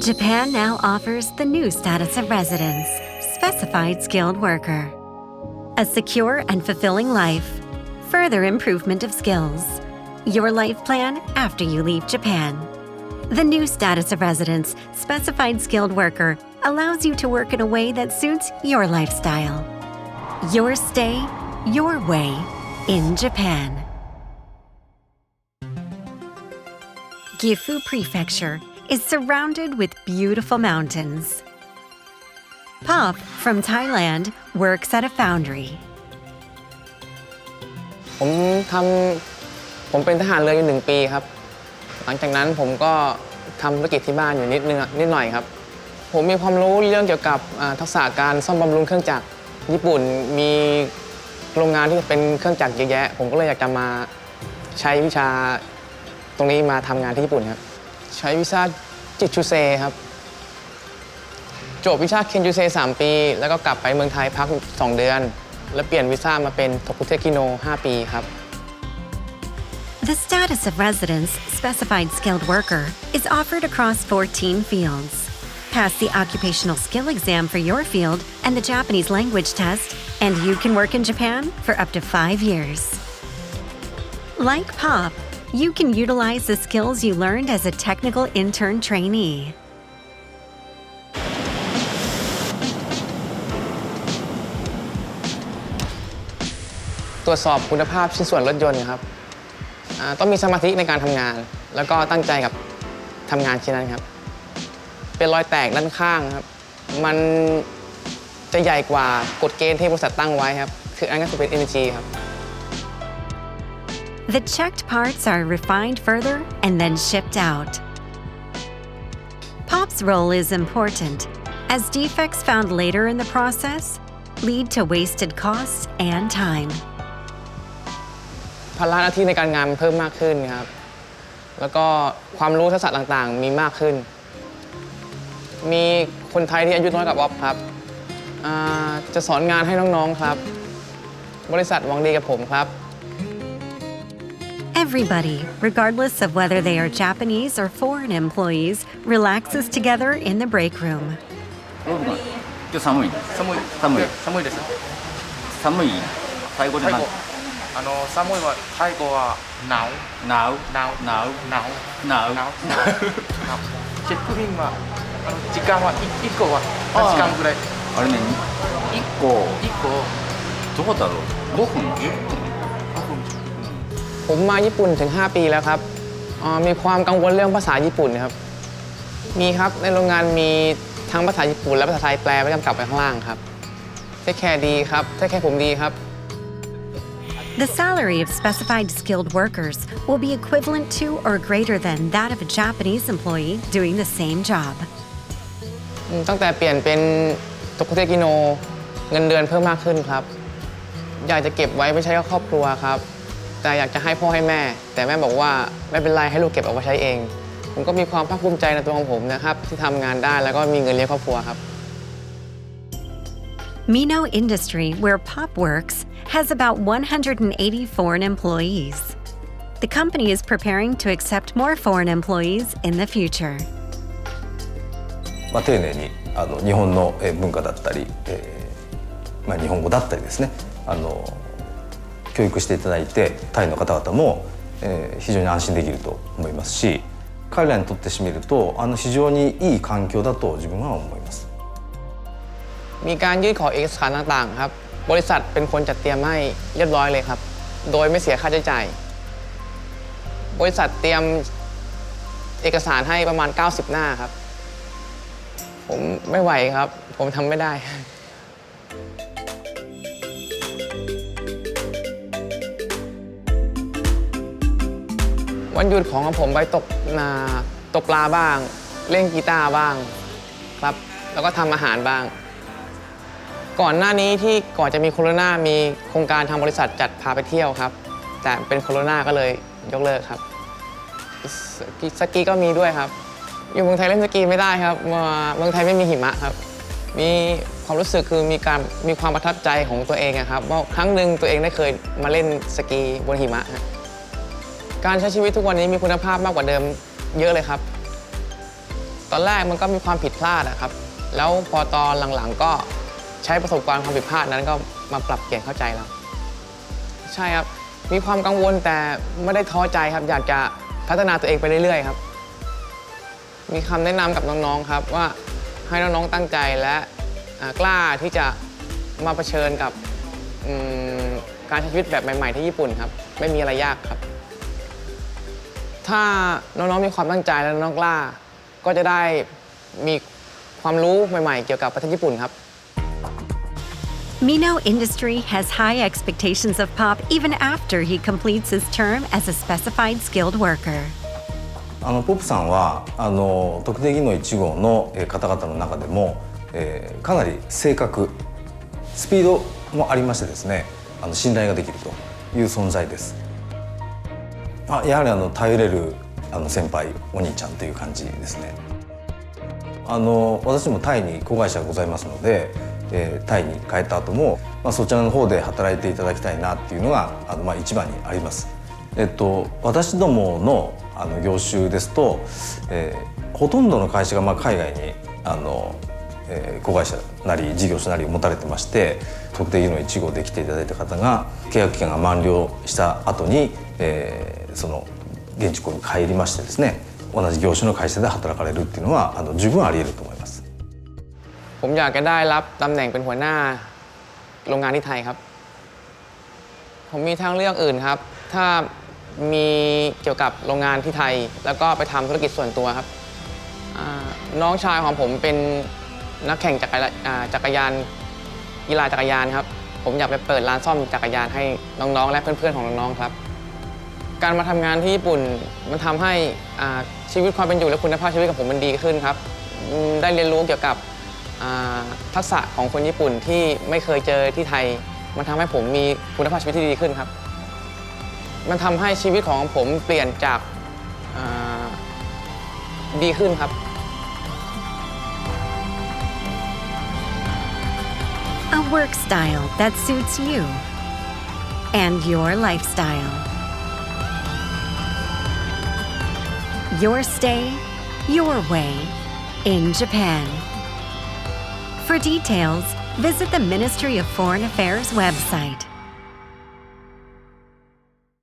Japan now offers the new status of residence, specified skilled worker. A secure and fulfilling life, further improvement of skills, your life plan after you leave Japan. The new status of residence, specified skilled worker, allows you to work in a way that suits your lifestyle. Your stay, your way in Japan. Gifu Prefecture is surrounded with beautiful mountains. Pop from Thailand works at a foundry. ผมทำผมเป็นทหารเรืออยู่หนึ่งปีครับ หลังจากนั้นผมก็ทำธุรกิจที่บ้านอยู่นิดนึงนิดหน่อยครับ ผมมีความรู้เรื่องเกี่ยวกับอ่าทักษะการซ่อมบำรุงเครื่องจักรญี่ปุ่นมีโรงงานที่เป็นเครื่องจักรเยอะแยะ ผมก็เลยอยากจะมาใช้วิชาตรงนี้มาทำงานที่ญี่ปุ่นครับ ใช้วีซ่า จิตชูเซครับ จบวิชาเคนจูเซ3 ปี แล้วก็กลับไปเมืองไทยพัก 2 เดือน แล้วเปลี่ยนวีซ่ามาเป็นโทคุเทคิโน 5 ปีครับ The status of residence, specified skilled worker, is offered across 14 fields. Pass the occupational skill exam for your field and the Japanese language test, and you can work in Japan for up to five years. Like POP, you can utilize the skills you learned as a technical intern trainee. ตรวจสอบคุณภาพชิ้นส่วนรถยนต์ครับอ่าต้องมีสมาธิในการทำงาน แล้วก็ตั้งใจกับทำงานชิ้นนั้นครับ เป็นรอยแตกด้านข้างครับ มันจะใหญ่กว่ากฎเกณฑ์ที่บริษัทตั้งไว้ครับ คืออันนั้นก็คือเป็น energy ครับ The checked parts are refined further and then shipped out. POP's role is important, as defects found later in the process lead to wasted costs and time. ภาระหน้าที่ในการงานมันเพิ่มมากขึ้นครับ แล้วก็ความรู้ทักษะต่างๆ มีมากขึ้น มีคนไทยที่อายุน้อยกว่าอ๊อฟครับอ่าจะสอนงานให้น้องๆครับ บริษัทหวังดีกับผมครับ Everybody, regardless of whether they are Japanese or foreign employees, relaxes together in the break room. Now. Now. Now. Now. Now. Now. Now. Now. チェックインはあの時間は一個は何時間ぐらい？あれね、一個。一個。どうだろう？五分？十分？ ผมมาญี่ปุ่นถึง 5 ปีแล้วครับอ่ามีความกังวลเรื่องภาษาญี่ปุ่นครับ มีครับในโรงงานมีทั้งภาษาญี่ปุ่นและภาษาไทยแปลไว้กำกับไปข้างล่างครับเทคแคร์ดีครับเทคแคร์ผมดีครับ The salary of specified skilled workers will be equivalent to or greater than that of a Japanese employee doing the same job. อืมตั้งแต่เปลี่ยนเป็นโตคุเทกิโน เงินเดือนเพิ่มมากขึ้นครับ อยากจะเก็บไว้ไปใช้กับครอบครัวครับ แต่อยากจะให้พ่อให้แม่ แต่แม่บอกว่าไม่เป็นไรให้ลูกเก็บเอาไว้ใช้เอง ผมก็มีความภาคภูมิใจในตัวของผมนะครับ ที่ทำงานได้แล้วก็มีเงินเลี้ยงครอบครัวครับ Mino Industry, where Pop works, has about 180 foreign employees. The company is preparing to accept more foreign employees in the future. まあ、丁寧にあの日本のえー文化だったり、えーまあ、日本語だったりですねあの 教育していただいてタイの方々も、えー非常に安心できると思いますし彼らにとってしめるとあの非常にいい環境だと自分は思います มีการยื่นขอเอกสารต่างๆครับ บริษัทเป็นคนจัดเตรียมให้เรียบร้อยเลยครับ โดยไม่เสียค่าใช้จ่าย บริษัทเตรียมเอกสารให้ประมาณ 90 หน้าครับ ผมไม่ไหวครับ ผมทำไม่ได้ วันหยุดของผมไปตกนาตกปลาบ้าง เล่นกีตาร์บ้างครับ แล้วก็ทำอาหารบ้าง ก่อนหน้านี้ที่ก่อนจะมีโคโรนามีโครงการทางบริษัทจัดพาไปเที่ยวครับ แต่เป็นโคโรนาก็เลยยกเลิกครับสกีก็มีด้วยครับ อยู่เมืองไทยเล่นสกีไม่ได้ครับเมืองไทยไม่มีหิมะครับ มีความรู้สึกคือมีการมีความประทับใจของตัวเองครับว่าครั้งหนึ่งตัวเองได้เคยมาเล่นสกีบนหิมะฮะ การใช้ชีวิตทุกวันนี้มีคุณภาพมากกว่าเดิมเยอะเลยครับ ตอนแรกมันก็มีความผิดพลาดอะครับ แล้วพอตอนหลังๆ ก็ใช้ประสบการณ์ความผิดพลาดนั้นก็มาปรับเปลี่ยนเข้าใจแล้ว ใช่ครับ มีความกังวลแต่ไม่ได้ท้อใจครับ อยากจะพัฒนาตัวเองไปเรื่อยๆครับ มีคำแนะนำกับน้องๆครับว่าให้น้องๆตั้งใจและกล้าที่จะมาเผชิญกับการใช้ชีวิตแบบใหม่ ๆ ที่ญี่ปุ่นครับ ไม่มีอะไรยากครับ ถ้าน้องๆมีความตั้งใจและน้องกล้า ก็จะได้มีความรู้ใหม่ๆ เกี่ยวกับประเทศญี่ปุ่นครับ Mino Industry has high expectations of Pop even after he completes his term as a specified skilled worker. あのポップさんはあの特定技能1号の方々の中でも、えー、かなり正確スピードもありましてですねあの信頼ができるという存在です。あやはりあの頼れるあの先輩お兄ちゃんという感じですねあの私もタイに子会社がございますので、えータイに帰った後も、まあ、そちらの方で働いていただきたいなっていうのがあの、まあ、一番にあります。えっと、私どものあの業種ですと、えーほとんどの会社がまあ海外にあの、えー子会社なり事業所なりを持たれてまして特定技能1号で来ていただいた方が契約期間が満了した後に、えーその現地校に帰りましてですね同じ業種の会社で働かれるっていうのはあの十分あり得ると思います。 ผมอยากจะได้รับตำแหน่งเป็นหัวหน้าโรงงานที่ไทยครับ ผมมีทางเลือกอื่นครับ ถ้ามีเกี่ยวกับโรงงานที่ไทย แล้วก็ไปทำธุรกิจส่วนตัวครับอ่าน้องชายของผมเป็นนักแข่งจักรยานอ่าจักรยานกีฬาจักรยานครับ ผมอยากไปเปิดร้านซ่อมจักรยานให้น้องๆ และเพื่อนๆของน้องๆครับ การมาทำงานที่ญี่ปุ่นมันทำให้ชีวิตความเป็นอยู่และคุณภาพชีวิตของผมมันดีขึ้นครับ ได้เรียนรู้เกี่ยวกับทักษะของคนญี่ปุ่นที่ไม่เคยเจอที่ไทย มันทำให้ผมมีคุณภาพชีวิตที่ดีขึ้นครับ มันทำให้ชีวิตของผมเปลี่ยนจากดีขึ้นครับ A work style that suits you and your lifestyle. Your stay, your way in Japan. For details, visit the Ministry of Foreign Affairs website